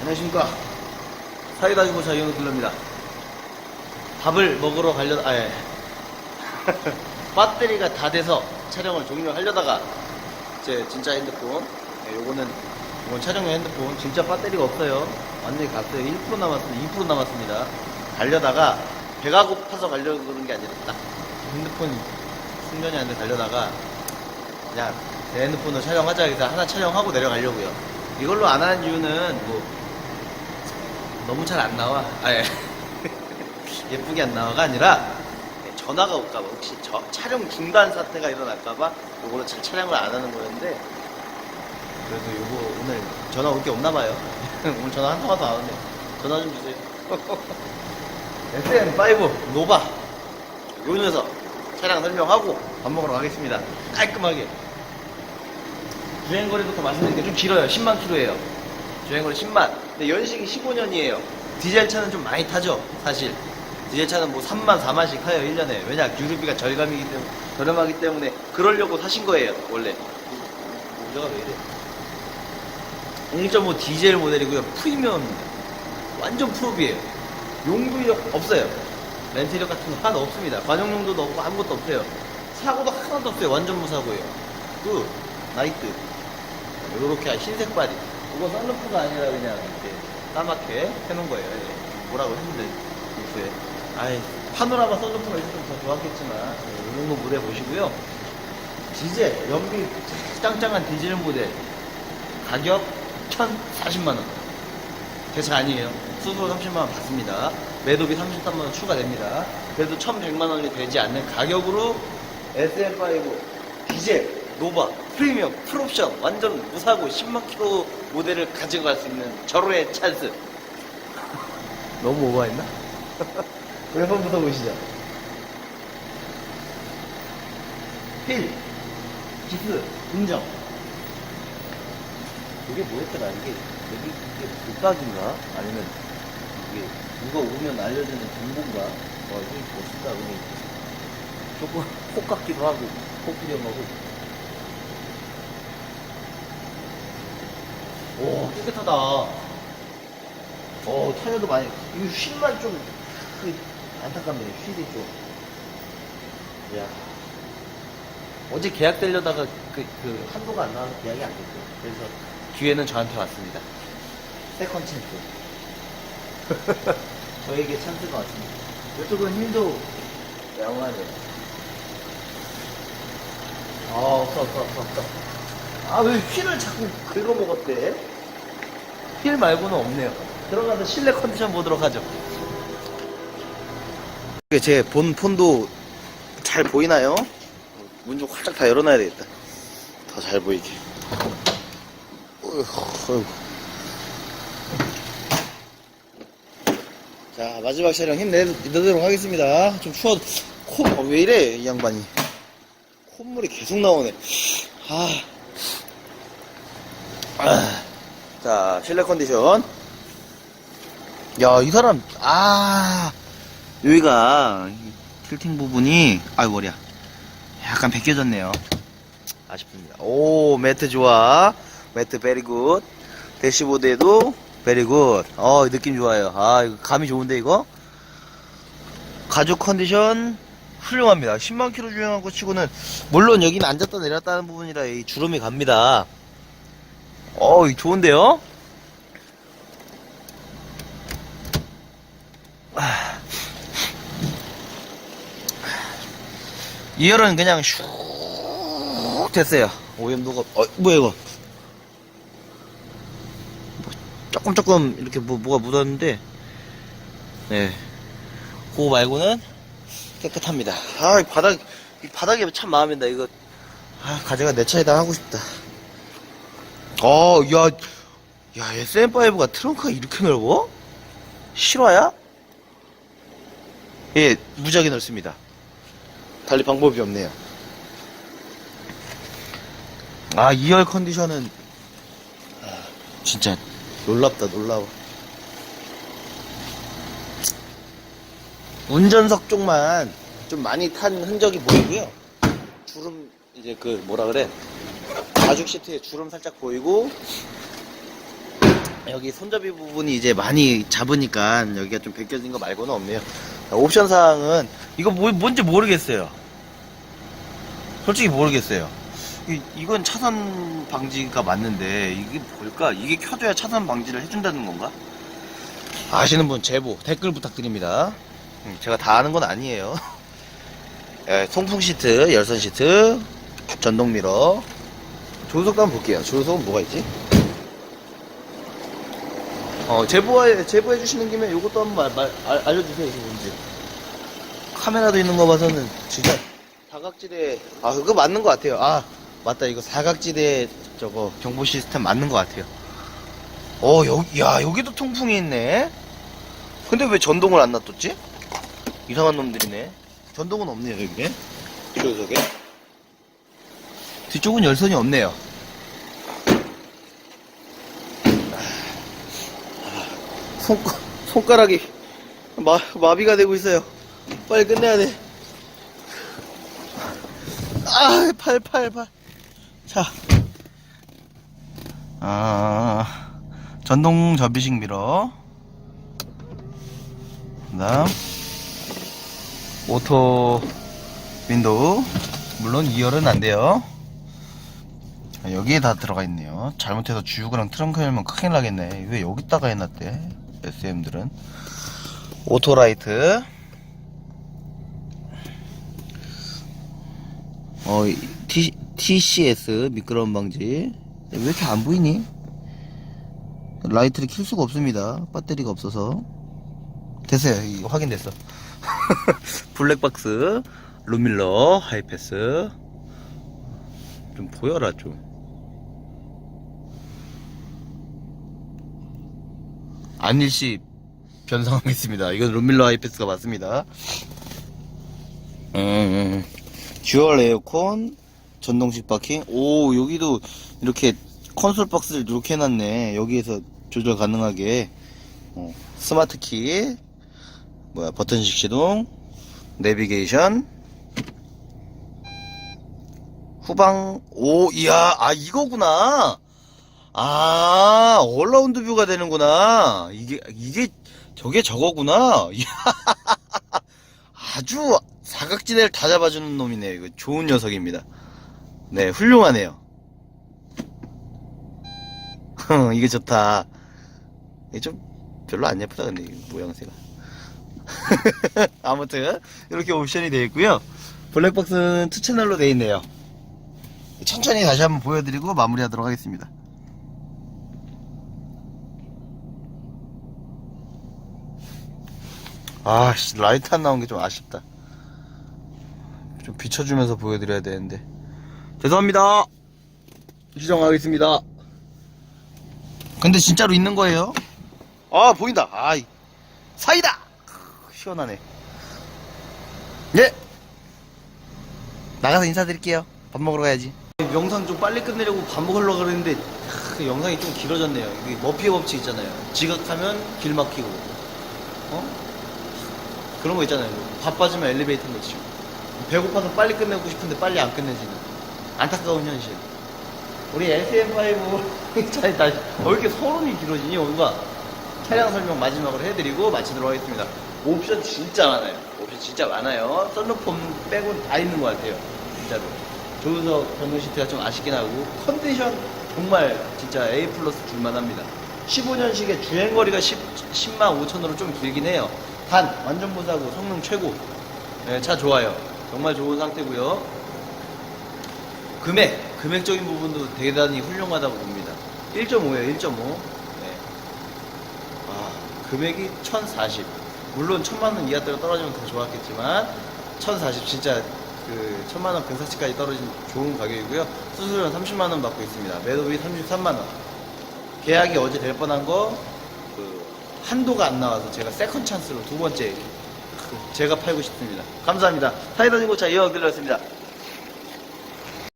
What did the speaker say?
안녕하십니까. 사이다 주고차 이현우 딜러입니다. 밥을 먹으러 가려, 아, 예. 배터리가 다 돼서 촬영을 종료하려다가 제 진짜 핸드폰, 예, 요거는, 요건 촬영용 핸드폰, 진짜 배터리가 없어요. 완전히 갔어요. 1% 남았습니다. 2% 남았습니다. 가려다가 배가 고파서 가려고 그런 게 아니라 딱 핸드폰 충전이 안돼 가려다가 그냥 내 핸드폰으로 촬영하자 해서 하나 촬영하고 내려가려고요. 이걸로 안 하는 이유는 뭐 너무 잘 안 나와. 아, 예. 예쁘게 안 나와가 아니라 전화가 올까봐 혹시 저 촬영 중단 사태가 일어날까봐 이걸로 잘 촬영을 안 하는 거였는데 그래도 요거 오늘 전화 올 게 없나 봐요. 오늘 전화 한 통화도 안 왔네. 전화 좀 주세요. SM5 노바 요 녀석 차량 설명하고 밥 먹으러 가겠습니다. 깔끔하게. 주행거리부터 말씀드린 게 좀 길어요. 10만 킬로예요. 주행거리 10만. 근데 연식이 15년이에요. 디젤 차는 좀 많이 타죠, 사실. 디젤 차는 뭐 3만, 4만씩 타요, 1년에. 왜냐, 유류비가 절감이기 때문에, 저렴하기 때문에, 그러려고 사신 거예요, 원래. 모자가 왜 이래? 0.5 디젤 모델이고요. 프리미엄입니다. 완전 프로비에요. 용도력 없어요. 렌트력 같은 거 하나도 없습니다. 관용 용도도 없고 아무것도 없어요. 사고도 하나도 없어요. 완전 무사고요. 그 나이트 요렇게 흰색 바디. 이거 썬루프가 아니라 그냥 이렇게 까맣게 해놓은 거예요. 예. 뭐라고 했는데 루프에. 아이 파노라마 썬루프가 있으면 더 좋았겠지만 예, 이 정도 모델 보시고요. 디젤 연비 짱짱한 디젤 모델 가격 1,040만 원. 대차 아니에요. 수수료 30만 원 받습니다. 매도비 33만 원 추가됩니다. 그래도 1,100만 원이 되지 않는 가격으로 SM5 디젤 노바 프리미엄 풀옵션 완전 무사고 10만 킬로 모델을 가져갈 수 있는 절호의 찬스. 너무 오버했나? 왼번부터 보시죠. 힐, 기스, 인정. 이게 뭐였더라? 이게 여기 이게 독박인가? 아니면 이게 누가 오면 알려주는 정보인가? 와 이게 멋있다. 근데 조금 코 같기도 하고 코 부렴하고. 오 깨끗하다. 어 타이어도 많이. 이거 휠만 좀 그, 안타깝네. 휠이 좀. 야. 어제 계약되려다가 그, 그 한도가 안 나와서 계약이 안 됐고 그래서 기회는 저한테 왔습니다 세컨 찬스 저에게 찬스가 왔습니다 이쪽은 힘도 영하네요 아 없어 없어 없어 없어 아왜 휠을 자꾸 긁어먹었대 휠 말고는 없네요 들어가서 실내 컨디션 보도록 하죠 제 본 폰도 잘 보이나요? 문 좀 활짝 다 열어놔야 되겠다. 더 잘 보이게. 어휴. 자, 마지막 촬영 힘내도록 하겠습니다. 좀 추워, 코, 어, 왜 이래, 이 양반이. 콧물이 계속 나오네. 아. 아. 자, 실내 컨디션. 야, 이 사람, 아. 여기가, 이 틸팅 부분이, 아유, 머리야. 약간 벗겨졌네요. 아쉽습니다. 오, 매트 좋아. 매트 베리 굿. 대시보드에도 베리 굿. 어, 느낌 좋아요. 아, 이거 감이 좋은데, 이거? 가죽 컨디션 훌륭합니다. 10만 킬로 주행한 거 치고는, 물론 여기는 앉았다 내렸다 하는 부분이라 이 주름이 갑니다. 어, 이 좋은데요? 아. 2열은 그냥 슉 됐어요. 오염도가 어 뭐야 이거? 뭐, 조금 조금 이렇게 뭐 뭐가 묻었는데 네. 그거 말고는 깨끗합니다. 아, 이 바닥 이 바닥이 참 마음에 든다. 이거 아, 가져가 내 차에다 하고 싶다. 어, 야, 야, SM5가 트렁크가 이렇게 넓어? 실화야? 예, 무지하게 넓습니다. 달리 방법이 없네요. 아, 2열 컨디션은 아, 진짜 놀랍다, 놀라워. 운전석 쪽만 좀 많이 탄 흔적이 보이고요. 주름 이제 그 뭐라 그래 가죽 시트에 주름 살짝 보이고 여기 손잡이 부분이 이제 많이 잡으니까 여기가 좀 벗겨진 거 말고는 없네요. 옵션 사항은 이거 뭐, 뭔지 모르겠어요. 솔직히 모르겠어요. 이, 이건 차선 방지가 맞는데 이게 뭘까? 이게 켜져야 차선 방지를 해준다는 건가? 아시는 분 제보 댓글 부탁드립니다. 음, 제가 다 아는 건 아니에요. 예, 통풍 시트, 열선 시트, 전동 미러. 조수석도 한번 볼게요. 조수석은 뭐가 있지? 어, 제보해, 제보해 주시는 김에 요것도 한번 말, 말, 알, 알려주세요, 이게 뭔지. 카메라도 있는 거 봐서는 진짜 사각지대, 아, 그거 맞는 것 같아요. 아, 맞다. 이거 사각지대 저거 경보 시스템 맞는 것 같아요. 어, 여기, 야, 여기도 통풍이 있네? 근데 왜 전동을 안 놔뒀지? 이상한 놈들이네. 전동은 없네요, 여기에. 조석에. 뒤쪽은 열선이 없네요. 손, 손가락이 마, 마비가 되고 있어요. 빨리 끝내야 돼. 아, 팔, 팔, 팔. 자. 아, 전동 접이식 미러. 그 다음, 오토 윈도우. 물론 2열은 안 돼요. 아, 여기에 다 들어가 있네요. 잘못해서 주유구랑 트렁크 열면 큰일 나겠네. 왜 여기다가 해놨대? SM들은. 오토라이트. 어, 이 T, TCS 미끄러움 방지. 왜 이렇게 안 보이니? 라이트를 킬 수가 없습니다. 배터리가 없어서. 됐어요. 이거 확인됐어. 블랙박스, 루밀러, 하이패스. 좀 보여라, 좀. 안일시 변상하겠습니다. 이건 루밀러 하이패스가 맞습니다. 음, 듀얼 에어컨, 전동식 파킹. 오, 여기도 이렇게 콘솔 박스를 이렇게 해놨네. 여기에서 조절 가능하게. 어, 스마트 키, 뭐야, 버튼식 시동, 내비게이션, 후방, 오, 이야, 아, 이거구나. 아, 얼라운드 뷰가 되는구나. 이게, 이게, 저게 저거구나. 아주 사각지대를 다 잡아주는 놈이네요. 이거 좋은 녀석입니다. 네, 훌륭하네요. 이게 좋다. 이게 좀 별로 안 예쁘다, 근데, 이 모양새가. 아무튼, 이렇게 옵션이 되어 있고요 블랙박스는 투 채널로 되어 있네요. 천천히 다시 한번 보여드리고 마무리하도록 하겠습니다. 아, 씨, 라이트 안 나온 게 좀 아쉽다. 좀 비춰주면서 보여드려야 되는데. 죄송합니다. 시정하겠습니다. 근데 진짜로 있는 거예요? 아, 보인다. 아이, 사이다! 크, 시원하네. 예! 나가서 인사드릴게요. 밥 먹으러 가야지. 영상 좀 빨리 끝내려고 밥 먹으려고 그랬는데, 크, 영상이 좀 길어졌네요. 이게 머피 법칙 있잖아요. 지각하면 길 막히고, 어? 그런 거 있잖아요. 바빠지면 엘리베이터 놓치고. 배고파서 빨리 끝내고 싶은데 빨리 안 끝내지는. 안타까운 현실. 우리 SM5 차에 다시, 어, 왜 이렇게 서론이 길어지니, 오늘가? 차량 설명 마지막으로 해드리고 마치도록 하겠습니다. 옵션 진짜 많아요. 옵션 진짜 많아요. 썬루폼 빼고는 다 있는 것 같아요. 진짜로. 조수석 전동 시트가 좀 아쉽긴 하고, 컨디션 정말 진짜 A 플러스 줄만합니다. 15년식의 주행거리가 10, 10만 5천으로 좀 길긴 해요. 단, 완전 무사고 성능 최고. 네, 차 좋아요. 정말 좋은 상태고요. 금액, 금액적인 부분도 대단히 훌륭하다고 봅니다. 1.5에요, 1.5. 네. 아, 금액이 1040. 물론 1000만원 이하대로 떨어지면 더 좋았겠지만, 1040 진짜 그 1000만원 근사치까지 떨어진 좋은 가격이고요. 수수료는 30만원 받고 있습니다. 매도비 33만원. 계약이 어제 될 뻔한 거, 그, 한도가 안 나와서 제가 세컨 찬스로 두 번째, 그 제가 팔고 싶습니다. 감사합니다. 사이다 진고차 이어드렸습니다.